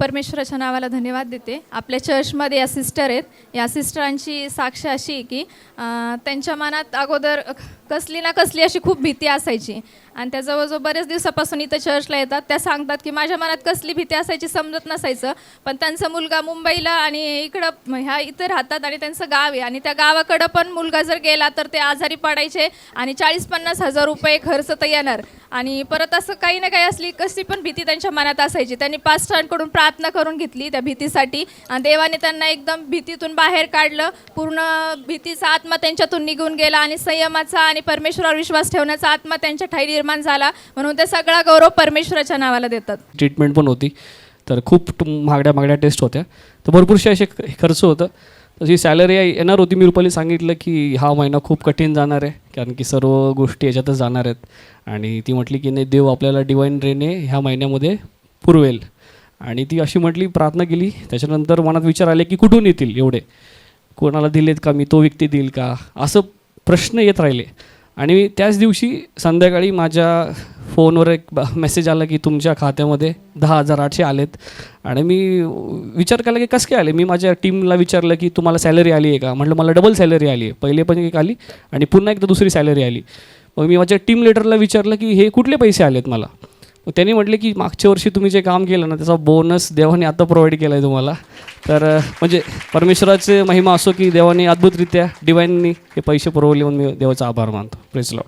परमेश्वराच्या नावाला धन्यवाद देते. आपल्या चर्चमध्ये या सिस्टर आहेत. या सिस्टरांची साक्ष अशी आहे की त्यांच्या मनात अगोदर कसली ना कसली अशी खूप भीती असायची. आणि त्या जवळजवळ बरेच दिवसापासून इथं चर्चला येतात. त्या सांगतात की माझ्या मनात कसली भीती असायची समजत नसायचं. पण त्यांचा मुलगा मुंबईला आणि इकडं ह्या इथं राहतात आणि त्यांचं गाव आहे. आणि त्या गावाकडं पण मुलगा जर गेला तर ते आजारी पडायचे आणि चाळीस पन्नास हजार रुपये खर्च तर येणार. आणि परत असं काही ना काही असली कसली पण भीती त्यांच्या मनात असायची. त्यांनी पास्टरांकडून प्रार्थना करून घेतली त्या भीतीसाठी. आणि देवाने त्यांना एकदम भीतीतून बाहेर काढलं. पूर्ण भीतीचा आत्मा त्यांच्यातून निघून गेला आणि संयमाचा आणि परमेश्वरावर विश्वास ठेवण्याचा आत्मा त्यांच्या ठाई निर्माण झाला. म्हणून ते सगळा गौरव परमेश्वराच्या नावाला देतात. ट्रीटमेंट पण होती. तर खूप महागड्या महागड्या टेस्ट होत्या. तर भरपूरसे असे खर्च होतं. तशी सॅलरी येणार होती. मी रुपाली सांगितलं की हा महिना खूप कठीण जाणार आहे. कारण की सर्व गोष्टी याच्यातच जाणार आहेत. आणि ती म्हटली की नाही देव आपल्याला डिवाईन रेने ह्या महिन्यामध्ये पुरवेल. आणि ती अशी म्हटली प्रार्थना केली. त्याच्यानंतर मनात विचार आले की कुठून येतील एवढे? कोणाला दिलेत का? मी तो व्यक्ती देईल का? असं प्रश्न येत राहिले. आणि त्याच दिवशी संध्याकाळी माझ्या फोनवर एक मेसेज आला की तुमच्या खात्यामध्ये दहा हजार आठशे आलेत. आणि मी विचार केला की कसं काय आले? मी माझ्या टीमला विचारलं की तुम्हाला सॅलरी आली आहे का? म्हटलं मला डबल सॅलरी आली आहे. पहिले पण एक आली आणि पुन्हा एकदा दुसरी सॅलरी आली. मग मी माझ्या टीम लिडरला विचारलं की हे कुठले पैसे आलेत मला? मग त्यांनी म्हटले की मागच्या वर्षी तुम्ही जे काम केलं ना त्याचा बोनस देवाने आता प्रोव्हाइड केला आहे तुम्हाला. तर म्हणजे परमेश्वराचे महिमा असो की देवाने अद्भुतरित्या डिवाईननी हे पैसे पुरवले म्हणून मी देवाचा आभार मानतो. Press lot